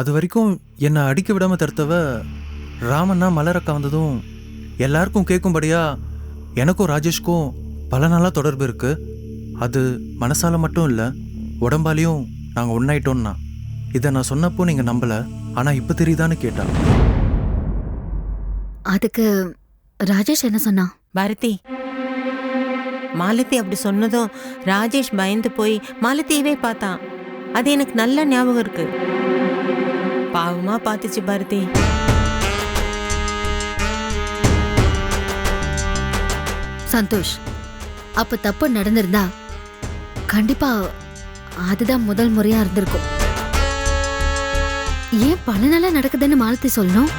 அது வரைக்கும் என்னை அடிக்க விடாம தடுத்தவ ராமண்ணா மலரக்கா வந்ததும் எல்லாருக்கும் கேட்கும்படியா எனக்கும் ராஜேஷ்க்கும் பல நாளாக தொடர்பு இருக்கு. அது மனசால மட்டும் இல்லை உடம்பாலையும் நாங்கள் ஒன்றாயிட்டோம்னா இதை நான் சொன்னப்போ நீங்கள் நம்பலை ஆனால் இப்போ தெரியுதான்னு கேட்டா. அதுக்கு ராஜேஷ் என்ன சொன்னான் பாரதி. மாலதி அப்படி சொன்னதும் ராஜேஷ் பயந்து போய் மாலதியவே பார்த்தான். அது எனக்கு நல்ல ஞாபகம் இருக்கு. பாவமா பார்த்துச்சு பாரதி. சந்தோஷ் அப்ப தப்பு நடந்திருந்தா கண்டிப்பா அதுதான் முதல் முறையா இருந்திருக்கும். ஏன் பல நாளா நடக்குதுன்னு மாலத்தி சொல்லணும்?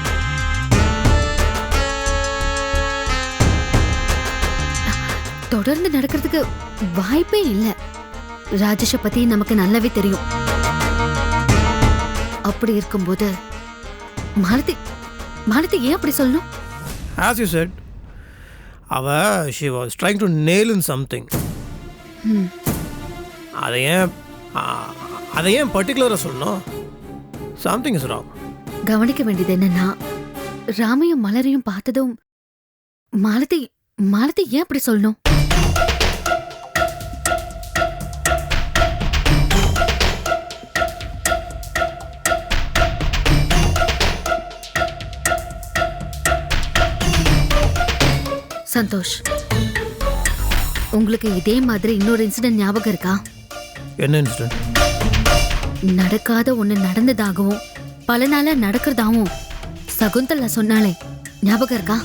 தொடர்ந்து நடக்கிறதுக்கு வாய்ப்பே இல்ல. ராஜேஷ பத்தி நமக்கு நல்லாவே தெரியும். அப்படி இருக்கும்போது மாலதி மாலதி ஏன் அப்படி சொல்லணும்? ஆஸ் யூ செட் அவ she was trying to nail in something. அதை ஏன் அதை ஏன் பர்டிகுலராக சொல்லணும்? சம்திங் இஸ் ராங் கவனிக்க வேண்டியது என்னன்னா ராமையும் மலரையும் பார்த்ததும் மாலதி மாலதி ஏன் அப்படி சொல்லணும்? சந்தோஷ் உங்களுக்கு இதே மாதிரி இன்னொரு இன்சிடென்ட் ஞாபகம் இருக்கா என்ன இன்சிடென்ட் நடக்காத ஒண்ணு நடந்ததாகவும் பல நாளா நடக்கிறதாவும் சகுந்தலா சொன்னாலே ஞாபகம் இருக்கா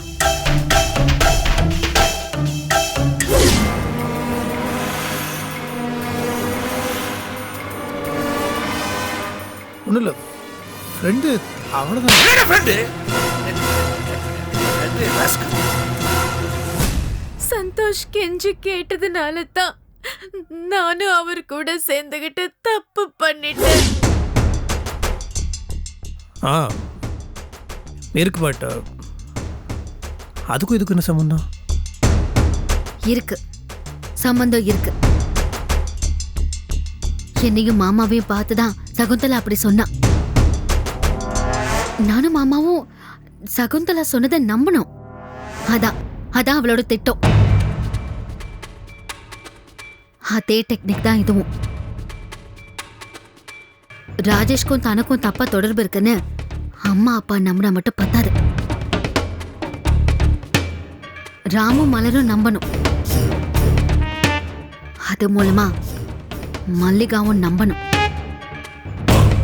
ஒன்றும் இல்லை ஃப்ரெண்டு அவ்வளோதான் ஃப்ரெண்டு சந்தோஷ் கெஞ்சி கேட்டதுனால தான் நானும் அவர் கூட சேர்ந்துகிட்டு தப்பு பண்ணிட்டேன். ஆ இருக்கு பட் அதுக்கும் இதுக்கும் என்ன சம்மந்தம் இருக்கு. சம்பந்தம் இருக்கு. என்னையும் மாமாவையும் பார்த்துதான் சகுந்தலா அப்படி சொன்னா. நானும் மாமாவும் சகுந்தலா சொன்னதை நம்பணும். அதான் அதான் அவளோட திட்டம். அதே டெக்னிக் தான் இதுவும். ராஜேஷ்க்கும் தனக்கும் தப்பா தொடர்பு இருக்குன்னு அம்மா அப்பா நம்பினா மட்டும் பத்தாது. ராமும் மலரும் நம்பணும். அது மூலமா மல்லிகாவும் நம்பணும்.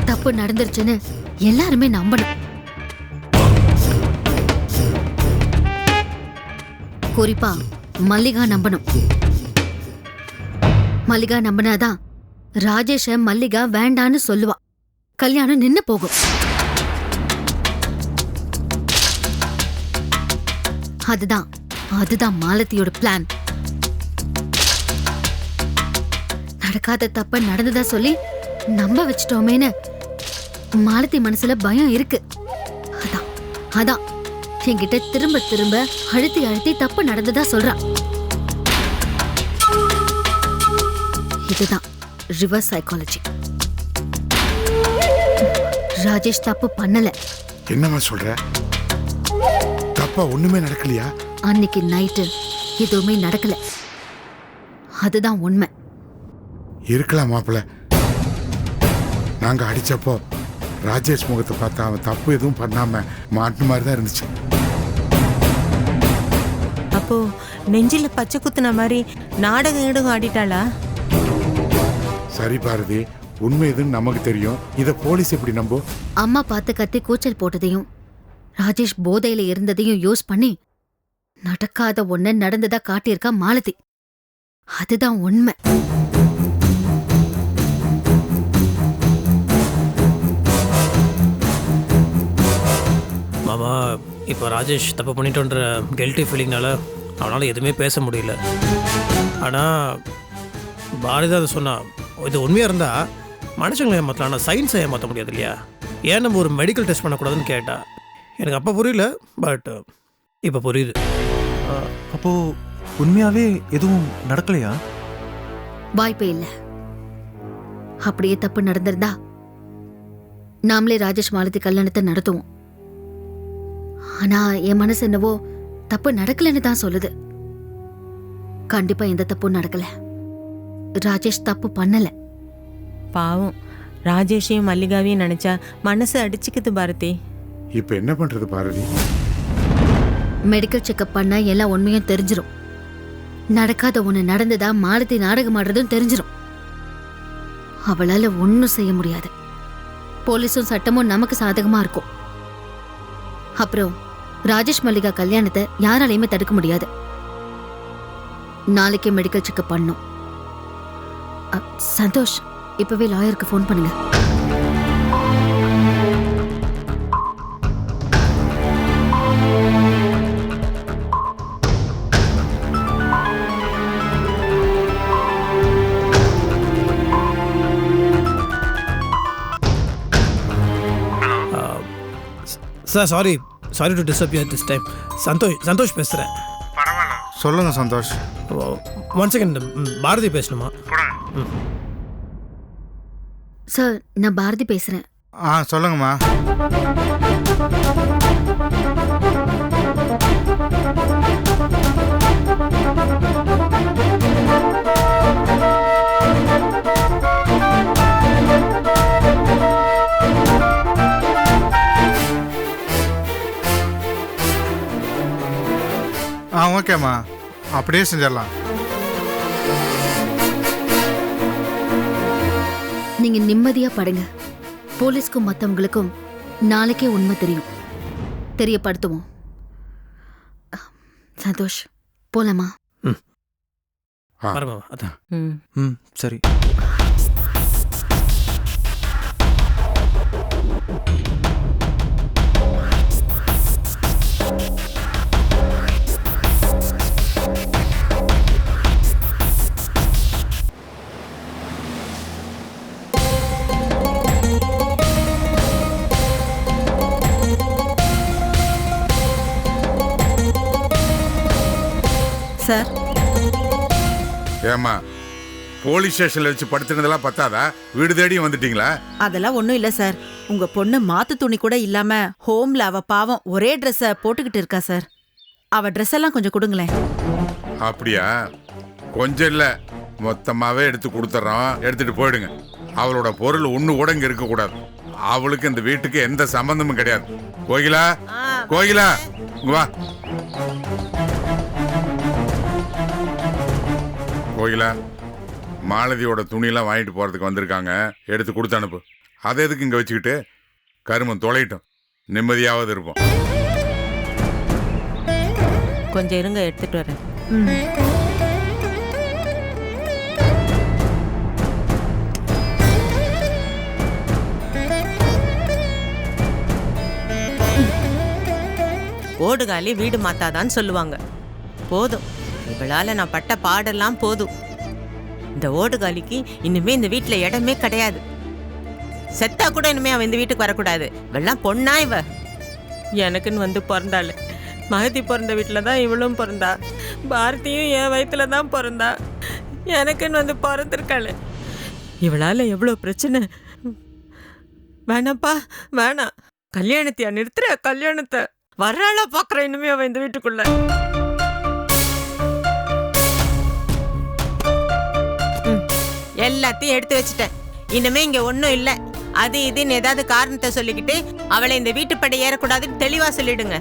தப்பு நடந்துருச்சுன்னு எல்லாருமே நம்பணும். குறிப்பா மல்லிகா நம்பணும். மல்லிகா நம்பினாதான் ராஜேஷ மல்லிகா வேண்டான்னு சொல்லுவா. கல்யாணம் நின்னு போகும். அதுதான் அதுதான் மாலதியோட பிளான் நடக்காத தப்ப நடந்ததா சொல்லி நம்ப வச்சிட்டோமேன்னு மாலதி மனசுல பயம் இருக்கு. அதான் அதான். என்கிட்ட திரும்ப திரும்ப அழுத்தி அழுத்தி தப்பு நடந்ததா சொல்றான் இதுதான் ரிவர்ஸ் சைக்காலஜி ராஜேஷ் தப்பு பண்ணல. என்னம்மா சொல்ற? தப்பா ஒண்ணுமே நடக்கலையா? அன்னைக்கு நைட்டு எதுவுமே நடக்கல. அதுதான் உண்மை. இருக்கலாம் மாப்பிள்ள. நாங்க அடிச்சப்போ ராஜேஷ் முகத்தை பார்த்தா அவன் தப்பு எதுவும் பண்ணாம மாட்டு மாதிரி தான் இருந்துச்சு. அப்போ நெஞ்சில பச்சை குத்துன மாதிரி நாடகம் ஈடகம் ஆடிட்டாளா? சரி பாரதி உண்மை எதுன்னு நமக்கு தெரியும். இத போலீஸ் எப்படி நம்பும் அம்மா பார்த்து கத்தி கூச்சல் போட்டதையும் ராஜேஷ் போதையில இருந்ததையும் யூஸ் பண்ணி நடக்காத ஒண்ணு நடந்ததா காட்டியிருக்கா மாலதி. அதுதான் உண்மை. மாமா இப்போ ராஜேஷ் தப்பு பண்ணிட்டோன்ற கெல்ட்டி ஃபீலிங்னால அவனால் எதுவுமே பேச முடியல. ஆனால் பாரதி அதை சொன்னா. இது உண்மையாக இருந்தால் மனுஷங்களை ஏமாற்றலாம் ஆனால் சயின்ஸை ஏமாற்ற முடியாது இல்லையா ஏன் நம்ம ஒரு மெடிக்கல் டெஸ்ட் பண்ணக்கூடாதுன்னு கேட்டா? எனக்கு அப்போ புரியல பட் இப்போ புரியுது. ஆ, அப்போ உண்மையாவே எதுவும் நடக்கலையா? வாய்ப்பே இல்ல. அப்படியே தப்பு நடந்திருந்தா நாமளே ராஜேஷ் மாலதி கல்யாணத்தை நடத்துவோம். ஆனா என் மனசு என்னவோ தப்பு நடக்கலைன்னு தான் சொல்லுது. கண்டிப்பா எந்த தப்பும் நடக்கல. ராஜேஷ் தப்பு பண்ணல. பாவம். ராஜேஷையும் மல்லிகாவையும் நினைச்சா மனசு அடிச்சுக்குது பாரதி. இப்ப என்ன பண்றது பாரதி? மெடிக்கல் செக்கப் பண்ணா எல்லா உண்மையும் தெரிஞ்சிரும். நடக்காத ஒண்ணு நடந்ததா மாலதி நாடகம் ஆடுறதும் தெரிஞ்சிரும். அவளால ஒன்னும் செய்ய முடியாது. போலீஸும் சட்டமும் நமக்கு சாதகமா இருக்கும். அப்புறம் ராஜேஷ் மல்லிகா கல்யாணத்தை யாராலையுமே தடுக்க முடியாது. நாளைக்கே மெடிக்கல் செக்கப் பண்ணும். சந்தோஷ் இப்பவே லாயருக்கு ஃபோன் பண்ணுங்க. Sir sorry sorry to disturb you this time Santhosh Santhosh பேசுகிறேன் சொல்லுங்க சந்தோஷ். ஒன் செகண்ட் பாரதி பேசணுமா? சார் நான் பாரதி பேசுறேன். ஆ சொல்லுங்கம்மா. ஆ ஓகேம்மா. அப்படியே செஞ்சிடலாம். நீங்க நிம்மதியா படுங்க. போலீஸ்க்கும் மத்தவங்களுக்கும் நாளைக்கே உண்மை தெரியும். தெரியப்படுத்துவோம். சந்தோஷ் போலாமா? ம் சார். ஏமா போலீஸ் ஸ்டேஷன்ல வச்சு படுத்துனதெல்லாம் பத்தாதா? வீடு தேடி வந்துட்டீங்களா? அதெல்லாம் ஒண்ணும் இல்ல சார் உங்க பொண்ணு மாத்து துணி கூட இல்லாம ஹோம்ல அவ பாவம் ஒரே ட்ரெஸ்ஸ போட்டுக்கிட்டு இருக்கா சார் அவ ட்ரெஸ் எல்லாம் கொஞ்சம் கொடுங்களேன். அப்படியா? கொஞ்சம் இல்ல. மொத்தமாவே எடுத்து கொடுத்துட்றோம் எடுத்துட்டு போயிடுங்க. அவளோட பொருள் ஒண்ணு கூட இங்க இருக்க கூடாது. அவளுக்கு இந்த வீட்டுக்கு எந்த சம்பந்தமும் கிடையாது. கோகிலா? கோகிலா? வா. கோகிலா மாலதியோட துணியெல்லாம் வாங்கிட்டு போறதுக்கு வந்திருக்காங்க. எடுத்து கொடுத்து அனுப்பு. அதை எதுக்கு இங்க வச்சுக்கிட்டு? கருமம் தொலைட்டும் நிம்மதியாவது இருப்போம். கொஞ்சம் இருங்க எடுத்துட்டு வரேன். ஓடுகாலி வீடு மாத்தாதான்னு சொல்லுவாங்க. போதும். இவளால் நான் பட்ட பாடெல்லாம் போதும். இந்த ஓடுகாலிக்கு இனிமே இந்த வீட்டில் இடமே கிடையாது. செத்தா கூட இனிமே அவன் இந்த வீட்டுக்கு வரக்கூடாது. இவெல்லாம் பொண்ணா இவ? எனக்குன்னு வந்து பிறந்தாள். மகதி பிறந்த வீட்டில் தான் இவளும் பிறந்தா. பாரதியும் என் வயிற்றுல தான் பிறந்தா. எனக்குன்னு வந்து பிறந்திருக்காள். இவளால் எவ்வளோ பிரச்சனை? வேணாப்பா வேணாம். கல்யாணத்தையா நிறுத்துற? கல்யாணத்தை. வர்றாளா பார்க்குறேன் இனிமே அவன் இந்த வீட்டுக்குள்ள? எல்லாத்தையும் எடுத்து வச்சுட்டேன். இனிமே இங்க ஒன்றும் இல்லை. அது இதுன்னு ஏதாவது காரணத்தை சொல்லிக்கிட்டு அவளை இந்த வீட்டுப்படை ஏறக்கூடாதுன்னு தெளிவா சொல்லிடுங்க.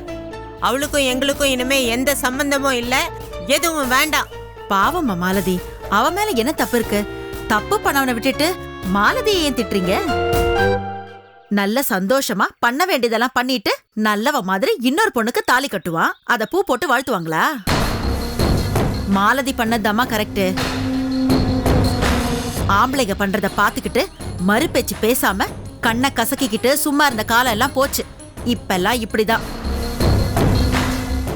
அவளுக்கும் எங்களுக்கும் இனிமே எந்த சம்பந்தமும் இல்லை. எதுவும் வேண்டாம். பாவம்மா மாலதி. அவ மேல என்ன தப்பு இருக்கு? தப்பு பண்ணவனை விட்டுட்டு மாலதியை ஏன் திட்டுறீங்க? நல்ல சந்தோஷமா பண்ண வேண்டியதெல்லாம் பண்ணிட்டு நல்லவ மாதிரி இன்னொரு பொண்ணுக்கு தாலி கட்டுவான். அத பூ போட்டு வாழ்த்துவாங்களா? மாலதி பண்ணதம்மா கரெக்ட் ஆம்பளைங்க பண்றத பாத்துக்கிட்டு மறுபேச்சு பேசாம கண்ணை கசக்கிக்கிட்டு சும்மா இருந்த காலம் எல்லாம் போச்சு. இப்பெல்லாம் இப்படிதான்.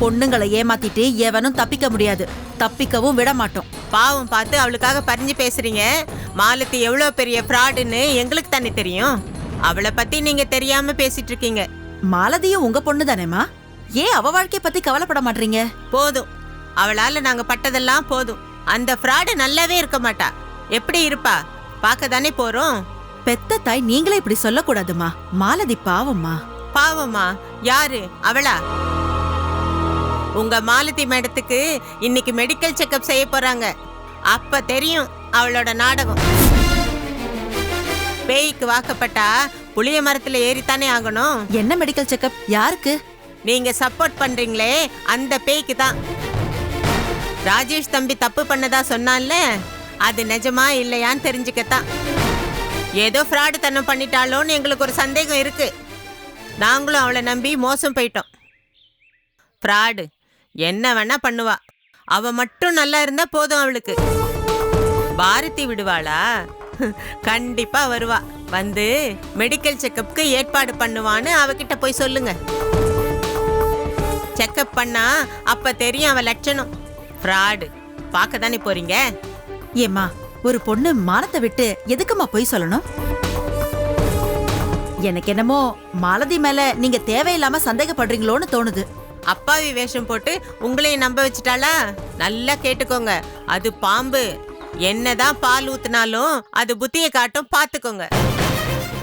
பொண்ணுங்களை ஏமாத்திட்டு எவனும் தப்பிக்க முடியாது. தப்பிக்கவும் விட மாட்டோம். பாவம் பார்த்து அவளுக்காக பறிஞ்சு பேசுறீங்க. மாலத்தி எவ்வளோ பெரிய ஃப்ராடுன்னு எங்களுக்கு தானே தெரியும். அவளை பத்தி நீங்க தெரியாம பேசிட்டு இருக்கீங்க. மாலதியும் உங்க பொண்ணு தானேமா ஏன் அவ வாழ்க்கைய பத்தி கவலைப்பட மாட்டீங்க? போதும். அவளால நாங்க பட்டதெல்லாம் போதும். அந்த ஃப்ராடு நல்லாவே இருக்க மாட்டா. எப்படி இருப்பா? பார்க்க தானே போறோம். பெத்த தாய் நீங்களே இப்படி சொல்லக்கூடாதுமா. மாலதி பாவம்மா. பாவமா? யாரு? அவளா? உங்க மாலதி மேடத்துக்கு இன்னைக்கு மெடிக்கல் செக்கப் செய்ய போறாங்க. அப்ப தெரியும் அவளோட நாடகம். பேய்க்கு வாக்கப்பட்டா புளிய மரத்துல ஏறித்தானே ஆகணும். என்ன மெடிக்கல் செக்கப் யாருக்கு? நீங்க சப்போர்ட் பண்றீங்களே அந்த பேய்க்கு தான். ராஜேஷ் தம்பி தப்பு பண்ணதா சொன்னான்ல அது நிஜமா இல்லையான்னு தெரிஞ்சுக்கத்தான். ஏதோ ஃப்ராடு தனம் பண்ணிட்டாலோன்னு எங்களுக்கு ஒரு சந்தேகம் இருக்கு. நாங்களும் அவளை நம்பி மோசம் போயிட்டோம். ஃப்ராடு என்ன வேணா பண்ணுவா. அவ மட்டும் நல்லா இருந்தா போதும் அவளுக்கு. பாரதி விடுவாளா? கண்டிப்பா வருவா. வந்து மெடிக்கல் செக்கப்புக்கு ஏற்பாடு பண்ணுவான்னு அவகிட்ட போய் சொல்லுங்க. செக்கப் பண்ணா அப்ப தெரியும் அவ லட்சணம். ஃப்ராடு பார்க்க தானே போறீங்க? ஏம்மா ஒரு பொண்ணு மானத்தை விட்டு எதுக்கும்மா போய் சொல்லணும்? எனக்கு என்னமோ மாலதி மேல நீங்க தேவையில்லாம சந்தேகப்படுறீங்களோன்னு தோணுது. அப்பாவி வேஷம் போட்டு உங்களையும் நம்ப வச்சுட்டாளா? நல்லா கேட்டுக்கோங்க. அது பாம்பு. என்னதான் பால் ஊத்துனாலும் அது புத்தியை காட்டும் பாத்துக்கோங்க.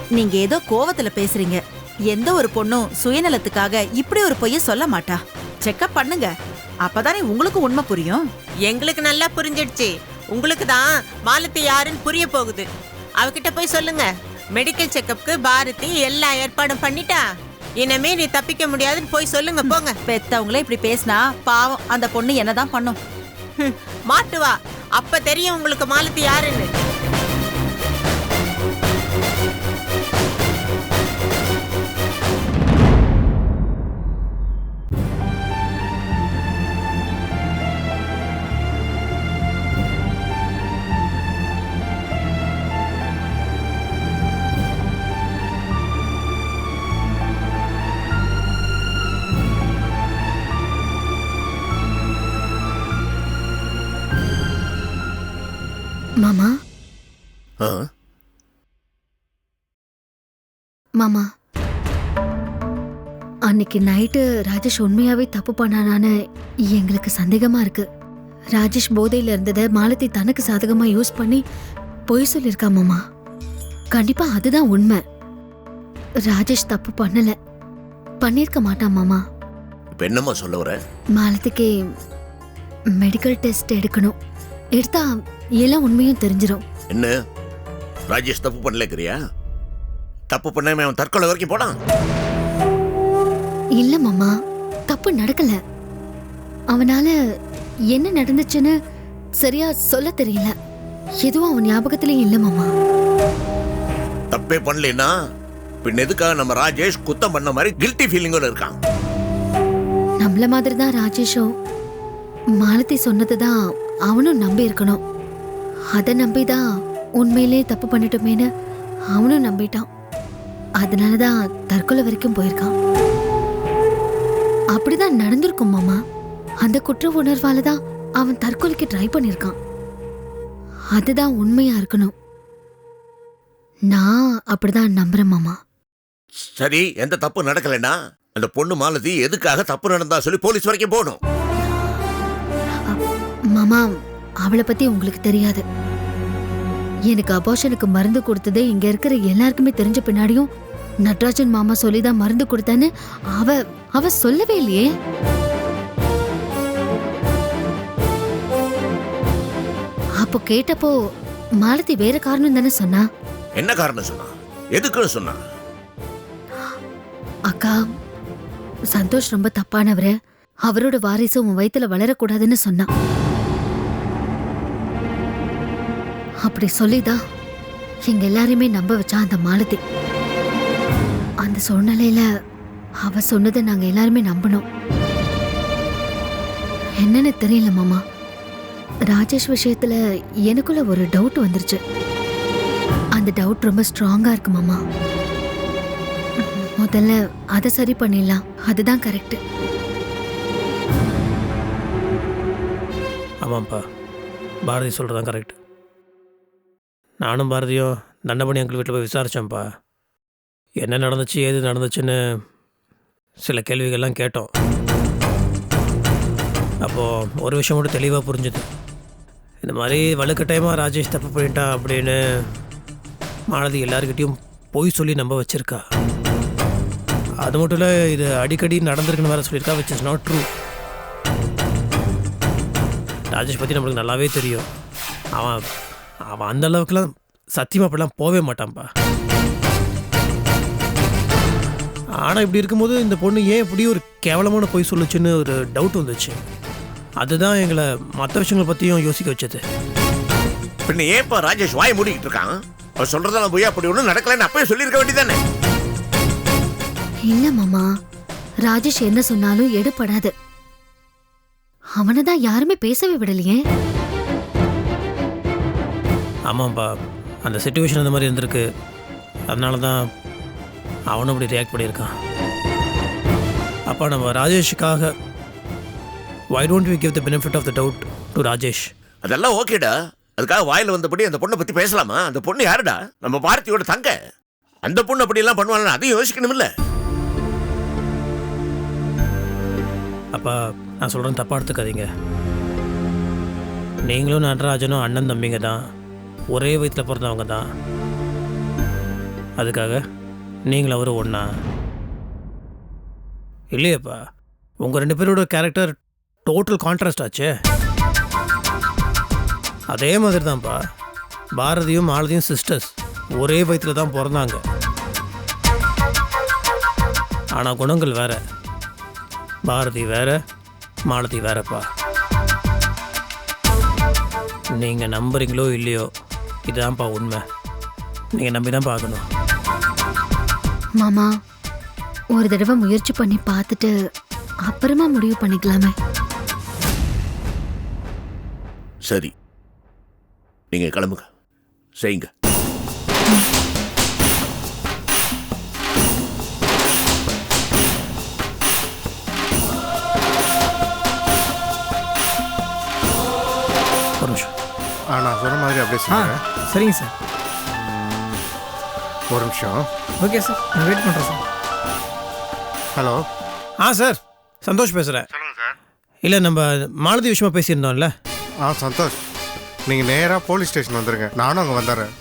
நீங்க ஏதோ கோவத்துல பேசுறீங்க. எந்த ஒரு பொண்ணும் சுயநலத்துக்காக இப்படி ஒரு பொய்ய சொல்ல மாட்டா. செக்கப் பண்ணுங்க. அப்பதானே உங்களுக்கு உண்மை புரியும். எங்களுக்கு நல்லா புரிஞ்சிடுச்சு. உங்களுக்கு தான் மாலத்தி யாருன்னு புரிய போகுது. அவகிட்ட போய் சொல்லுங்க. மெடிக்கல் செக்கப்புக்கு பாரதி எல்லா ஏற்பாடும் பண்ணிட்டா? இனிமே நீ தப்பிக்க முடியாதுன்னு போய் சொல்லுங்க போங்க. பெத்தவங்களே இப்படி பேசினா பாவம் அந்த பொண்ணு என்னதான் பண்ணும்? மாட்டுவா அப்ப தெரியும் உங்களுக்கு மாலத்தி யாருன்னு மாமா? ஆ? மாமா. அன்னைக்கு நைட்டு ராஜேஷ் உண்மையாவே தப்பு பண்ணானான்னு எங்களுக்கு சந்தேகமா இருக்கு. ராஜேஷ் போதையில இருந்ததை மாலதி தனக்கு சாதகமா யூஸ் பண்ணி பொய் சொல்லியிருக்கா மாமா. கண்டிப்பா அதுதான் உண்மை. ராஜேஷ் தப்பு பண்ணல. பண்ணியிருக்க மாட்டான் மாமா. இப்ப என்னம்மா சொல்ல வர? மாலதிக்கு மெடிக்கல் டெஸ்ட் எடுக்கணும். எடுத்தா எல்லாம் உண்மையும் தெரிஞ்சிரும். என்ன? ராஜேஷ் தப்பு பண்ணலக்கிறியா தப்பு பண்ணாம அவன் தற்கொலை வரைக்கும் போனான்? இல்ல மாமா தப்பு நடக்கல. அவனால என்ன நடந்துச்சுன்னு சரியா சொல்ல தெரியல. எதுவும் அவன் ஞாபகத்திலயும் இல்ல மாமா. தப்பே பண்ணலைன்னா பின் எதுக்காக நம்ம ராஜேஷ் குத்தம் பண்ண மாதிரி கில்ட்டி ஃபீலிங்கோட இருக்கான்? நம்மள மாதிரி தான் ராஜேஷும் மாலதி சொன்னதுதான் அவனும் நம்பி இருக்கணும் அதை நம்பிதான் உண்மையிலே தப்பு பண்ணிட்டோமேன்னு அவனும் நம்பிட்டான். அதனாலதான் தற்கொலை வரைக்கும் போயிருக்கான். அப்படிதான் நடந்திருக்கும் மாமா. அந்த குற்ற உணர்வால தான் அவன் தற்கொலைக்கு ட்ரை பண்ணிருக்கான். அதுதான் உண்மையா இருக்கணும். நான் அப்படிதான் நம்புறேன் மாமா. சரி எந்த தப்பு நடக்கலைன்னா அந்த பொண்ணு மாலதி எதுக்காக தப்பு நடந்தா சொல்லி போலீஸ் வரைக்கும் போகணும். மாமா அவளை பத்தி உங்களுக்கு தெரியாது. எனக்கு அபார்ஷனுக்கு மருந்து கொடுத்ததே இங்க இருக்கிற எல்லாருக்குமே தெரிஞ்ச பின்னாடியும் நட்ராஜன் மாமா சொல்லிதான் மருந்து கொடுத்தேன்னு அவ அவ சொல்லவே இல்லையே. அப்போ கேட்டப்போ மாலதி வேற காரணம் தானே சொன்னா? என்ன காரணம் சொன்னா? எதுக்குன்னு சொன்னா? அக்கா சந்தோஷ் ரொம்ப தப்பானவரு. அவரோட வாரிசு உன் வயித்துல வளரக்கூடாதுன்னு சொன்னான். அப்படி சொல்லிதான் எங்க எல்லாரையுமே நம்ப வச்சா அந்த மாலதி. அந்த சூழ்நிலையில அவ சொன்னதை நாங்க எல்லாருமே நம்பினோம் என்னன்னு தெரியல மாமா. ராஜேஷ் விஷயத்துல எனக்குள்ள ஒரு டவுட் வந்துருச்சு. அந்த டவுட் ரொம்ப ஸ்ட்ராங்கா இருக்கு மாமா. முதல்ல அதை சரி பண்ணிடலாம். அதுதான் கரெக்ட் ஆமாம்ப்பா பாரதி சொல்கிறதான் கரெக்ட் நானும் பாரதியும் தண்டபணி அங்கிள் வீட்டில் போய் விசாரித்தேன்ப்பா என்ன நடந்துச்சு ஏது நடந்துச்சுன்னு சில கேள்விகள்லாம் கேட்டோம். அப்போது ஒரு விஷயம் மட்டும் தெளிவாக புரிஞ்சுது. இந்த மாதிரி வலுக்கட்டாயமாக ராஜேஷ் தப்பு பண்ணிட்டான் அப்படின்னு மாலதி எல்லாருக்கிட்டையும் பொய் சொல்லி நம்ப வச்சுருக்கா. அது மட்டும் இல்லை இது அடிக்கடி நடந்திருக்குன்னு வேறு சொல்லியிருக்கா which is not true Rajesh பற்றி நம்மளுக்கு நல்லாவே தெரியும். அவன் அவன் அந்த அளவுக்குலாம் சத்தியமாக அப்படிலாம் போகவே மாட்டான்ப்பா ஆனால் இப்படி இருக்கும்போது இந்த பொண்ணு ஏன் இப்படி ஒரு கேவலமான பொய் சொல்லுச்சுன்னு ஒரு டவுட் வந்துச்சு. அதுதான் எங்களை மற்ற விஷயங்களை பற்றியும் யோசிக்க வச்சது. பின்ன ஏன்பா ராஜேஷ் வாய் மூடிக்கிட்டு இருக்கான்? அவர் சொல்றதெல்லாம் போய் அப்படி ஒன்றும் நடக்கலைன்னு அப்பவே சொல்லியிருக்க வேண்டியதானே இல்ல மாமா ராஜேஷ் என்ன சொன்னாலும் எடுபடாது. அவனை தான் யாருமே பேசவே விடலையே. ஆமாம்ப்பா அந்த சுச்சுவேஷன் அந்த மாதிரி இருந்திருக்கு. அதனால தான் அவனும் அப்படி ரியாக்ட் பண்ணியிருக்கான். அப்போ நம்ம ராஜேஷுக்காக why don't we give the benefit of the doubt to Rajesh? அதெல்லாம் ஓகேடா. அதுக்காக வாயில வந்தபடி அந்த பொண்ணை பத்தி பேசலாமா? அந்த பொண்ணு யாருடா? நம்ம பாரதியோட தங்க. அந்த பொண்ணு அப்படி எல்லாம் பண்ணுவாங்க அதையும் யோசிக்கணும்ல அப்பா நான் சொல்கிறேன் தப்பாக எடுத்துக்காதீங்க. நீங்களும் நடராஜனும் அண்ணன் தம்பிங்க தான். ஒரே வயிற்றில் பிறந்தவங்க தான். அதுக்காக நீங்களும் அவரும் ஒன்றா இல்லையேப்பா உங்கள் ரெண்டு பேரோட கேரக்டர் டோட்டல் கான்ட்ராஸ்ட் ஆச்சே. அதே மாதிரி தான்ப்பா பாரதியும் மாலதியும் சிஸ்டர்ஸ் ஒரே வயிற்றில் தான் பிறந்தாங்க. ஆனால் குணங்கள் வேற. பாரதி வேற மாலதி வேறப்பா. நீங்கள் நம்புறீங்களோ இல்லையோ இதுதான்ப்பா உண்மை. நீங்கள் நம்பி தான் பார்க்கணும். மாமா ஒரு தடவை முயற்சி பண்ணி பார்த்துட்டு அப்புறமா முடிவு பண்ணிக்கலாமே. சரி. நீங்க கிளம்புங்க. செய்யுங்க. நான் சொன்ன மாதிரி அப்படியே செய்யுங்க சரிங்க சார். ஒரு நிமிஷம். ஓகே சார் நான் வெயிட் பண்ணுறேன் சார். ஹலோ. ஆ சார் சந்தோஷ் பேசுகிறேன் இல்லை நம்ம மாலதி விஷயமா பேசியிருந்தோம்ல. ஆ சந்தோஷ். நீங்கள் நேராக போலீஸ் ஸ்டேஷன் வந்துடுங்க நானும் அங்கே வந்துடுறேன்.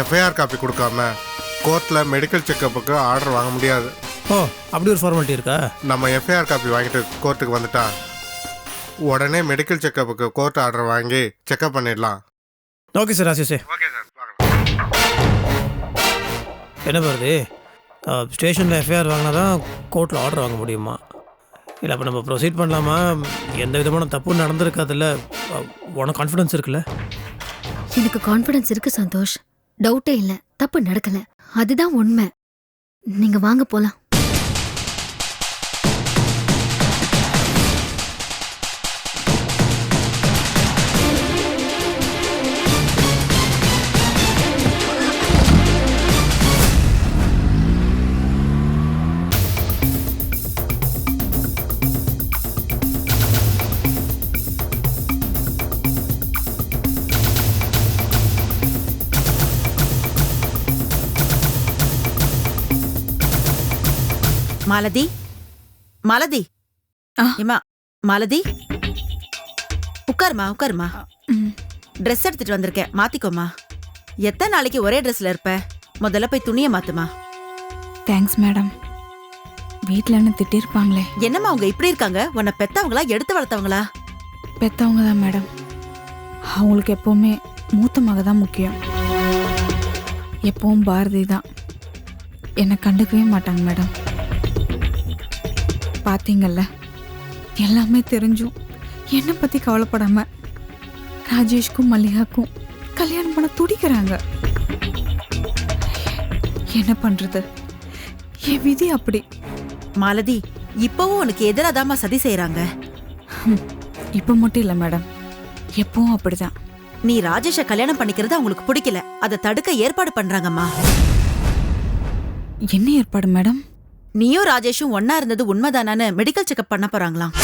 எஃப்ஐஆர் காப்பி கொடுக்காம கோர்ட்டில் மெடிக்கல் செக்கப்புக்கு ஆர்டர் வாங்க முடியாது. ஓ அப்படி ஒரு ஃபார்மாலிட்டி இருக்கா? நம்ம எஃப்ஐஆர் காப்பி வாங்கிட்டு கோர்ட்டுக்கு வந்துட்டா உடனே மெடிக்கல் செக்கப்புக்கு கோர்ட் ஆர்டர் வாங்கி செக்அப் பண்ணிடலாம். ஓகே சார் ஆசிஷே ஓகே சார் என்ன வருது ஸ்டேஷனில் எஃப்ஐஆர் வாங்கினா தான் கோர்ட்டில் ஆர்டர் வாங்க முடியுமா? இல்லை அப்போ நம்ம ப்ரொசீட் பண்ணலாமா? எந்த விதமான தப்பும் நடந்திருக்காதுல்ல. உனக்கு கான்ஃபிடன்ஸ் இருக்குல்ல? எனக்கு கான்ஃபிடன்ஸ் இருக்கு சந்தோஷ். டவுட்டே இல்ல தப்பு நடக்கல. அதுதான் உண்மை. நீங்க வாங்க போலாம். மாலதி? மாலதி? ஆ. இம்மா மாலதி? உட்காருமா உட்காருமா ம். ட்ரெஸ் எடுத்துட்டு வந்திருக்கேன். மாத்திக்கோமா எத்தனை நாளைக்கு ஒரே ட்ரெஸ்ல இருப்ப? முதல்ல போய் துணியை மாத்துமா? தேங்க்ஸ் மேடம் வீட்டில் என்ன திட்டிருப்பாங்களே. என்னம்மா அவங்க இப்படி இருக்காங்க? உன்னை பெத்தவங்களா? எடுத்து வளர்த்தவங்களா? பெத்தவங்க தான் மேடம் அவங்களுக்கு எப்போவுமே மூத்த மக தான் முக்கியம். எப்பவும் பாரதி தான். என்னை கண்டுக்கவே மாட்டாங்க மேடம் பார்த்தீங்கல்ல எல்லாமே தெரிஞ்சும். என்னை பற்றி கவலைப்படாம ராஜேஷ்க்கும் மல்லிகாக்கும் கல்யாணம் பண்ண துடிக்கிறாங்க. என்ன பண்றது? என் விதி அப்படி. மாலதி இப்பவும் உனக்கு எதிராதாம்மா சதி செய்யறாங்க இப்போ மட்டும் இல்லை மேடம். எப்பவும் அப்படிதான். நீ ராஜேஷ கல்யாணம் பண்ணிக்கிறது அவங்களுக்கு பிடிக்கல. அதை தடுக்க ஏற்பாடு பண்றாங்கம்மா. என்ன ஏற்பாடு மேடம்? நீயும் ராஜேஷும் ஒன்னா இருந்தது உண்மைதானான்னு மெடிக்கல் செக்அப் பண்ண போறாங்களாம்.